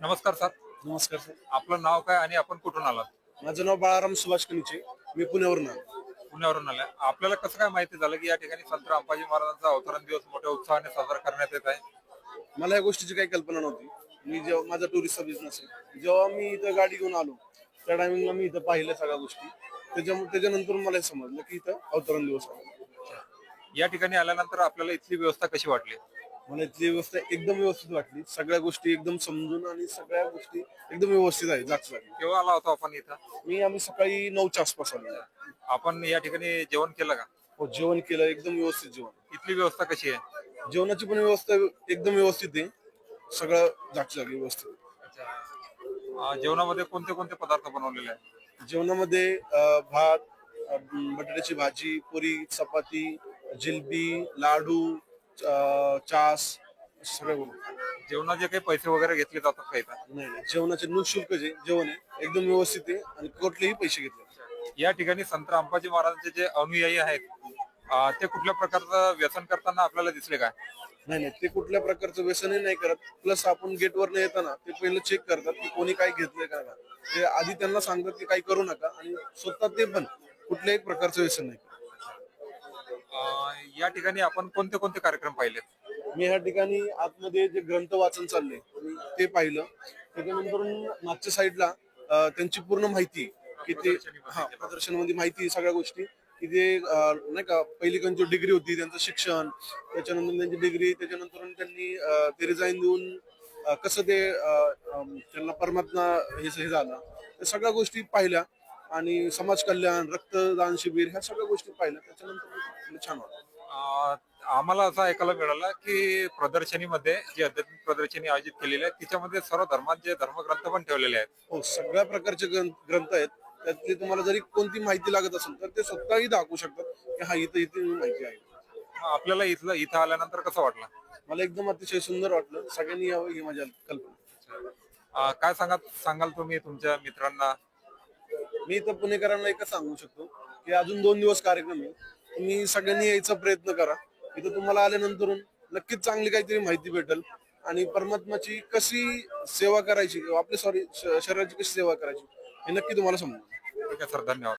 नमस्कार सर. नमस्कार सर. आपलं नाव काय आणि आपण कुठून आलात? माझं नाव बाळाराम सुभाष कनिचे मी पुण्यावरून आलो. पुण्यावरून आलाय आपल्याला कसं काय माहिती झालं की या ठिकाणी संत अंबाजी महाराजांचा अवतरण दिवस मोठ्या उत्साहाने साजरा करण्यात येत आहे? मला या गोष्टीची काही कल्पना नव्हती. मी जेव्हा माझा टुरिस्टचा बिझनेस आहे. जेव्हा मी इथं गाडी घेऊन आलो त्या टायमिंगला मी इथं पाहिलं सगळ्या गोष्टी. त्याच्यामुळे त्याच्यानंतर मला हे समजलं की इथं अवतरण दिवस आहे. या ठिकाणी आल्यानंतर आपल्याला इथली व्यवस्था कशी वाटली? मला इथली व्यवस्था एकदम व्यवस्थित वाटली. सगळ्या गोष्टी एकदम समजून आणि सगळ्या गोष्टी एकदम व्यवस्थित आहे जागच्या जागी केव्हा आला होता आपण इथं? मी आम्ही सकाळी नऊच्या आसपास आलो. आपण या ठिकाणी जेवण केलं का? हो जेवण केलं एकदम व्यवस्थित जेवण. इथली व्यवस्था कशी आहे? जेवणाची पण व्यवस्था एकदम व्यवस्थित आहे. सगळं जागच्या जागी व्यवस्थित. अं, जेवणामध्ये कोणते कोणते पदार्थ बनवलेले आहेत? जेवणामध्ये अ, भात अ, बटाट्याची भाजी पुरी चपाती जिलबी लाडू चास सगळं. जेवणाचे काही पैसे वगैरे घेतले जातात का इथं? नाही नाही. जेवणाचे निशुल्क जे जेवण आहे एकदम व्यवस्थित आहे आणि कुठलेही पैसे घेतले या ठिकाणी संत अंबाजी महाराजांचे जे अनुयायी आहेत ते कुठल्या प्रकारचं व्यसन करताना आपल्याला दिसले काय नाही नाही. ते कुठल्या प्रकारचं व्यसनही नाही करत. प्लस आपण गेटवर न येताना ते पहिलं चेक करतात की कोणी काय घेतलंय का का ते आधी त्यांना सांगतात की काही करू नका आणि स्वतः ते पण कुठल्याही प्रकारचं व्यसन नाही या ठिकाणी आपण कोणते कोणते कार्यक्रम पाहिलेत? मी ह्या ठिकाणी आतमध्ये जे ग्रंथ वाचन चाललंय मी ते पाहिलं. त्याच्यानंतर मागच्या साईडला अं, त्यांची पूर्ण माहिती की ते हा प्रदर्शनामध्ये माहिती सगळ्या गोष्टी. की ते अं, नाही का पहिली त्यांची डिग्री होती त्यांचं शिक्षण त्याच्यानंतर त्यांची डिग्री त्याच्यानंतर त्यांनी अं, ते रिझाईन देऊन अं, कसं ते अं, अं, त्यांना परमात्मा हे हे झालं. त्या सगळ्या गोष्टी पाहिल्या. आणि समाज कल्याण रक्तदान शिबिर ह्या सगळ्या गोष्टी पाहिल्या. त्याच्यानंतर छान वाटलं. आम्हाला असं ऐकायला मिळालं की प्रदर्शनीमध्ये जी अध्यात्मिक प्रदर्शनी आयोजित केलेली आहे तिच्यामध्ये सर्व धर्मांचे धर्मग्रंथ पण ठेवलेले आहेत. हो सगळ्या प्रकारचे ग्रंथ ग्रंथ आहेत. त्यातली तुम्हाला जरी कोणती माहिती लागत असेल तर ते स्वतःही दाखवू शकतात की हा इथं इथे माहिती आहे. मग आपल्याला इथलं इथं आल्यानंतर कसं वाटलं? मला एकदम अतिशय सुंदर वाटलं. सगळ्यांनी यावं ही माझ्या कल्पना. अं, काय सांगा सांगाल तुम्ही तुमच्या मित्रांना? मी इथं पुणेकरांना एकच सांगू शकतो की अजून दोन दिवस कार्यक्रम आहे. तुम्ही सगळ्यांनी यायचा प्रयत्न करा. इथं तुम्हाला आल्यानंतर नक्कीच चांगली काहीतरी माहिती भेटेल. आणि परमात्माची कशी सेवा करायची किंवा आपली सॉरी शरीराची कशी सेवा करायची हे नक्की तुम्हाला समजेल. ठीक आहे सर. धन्यवाद.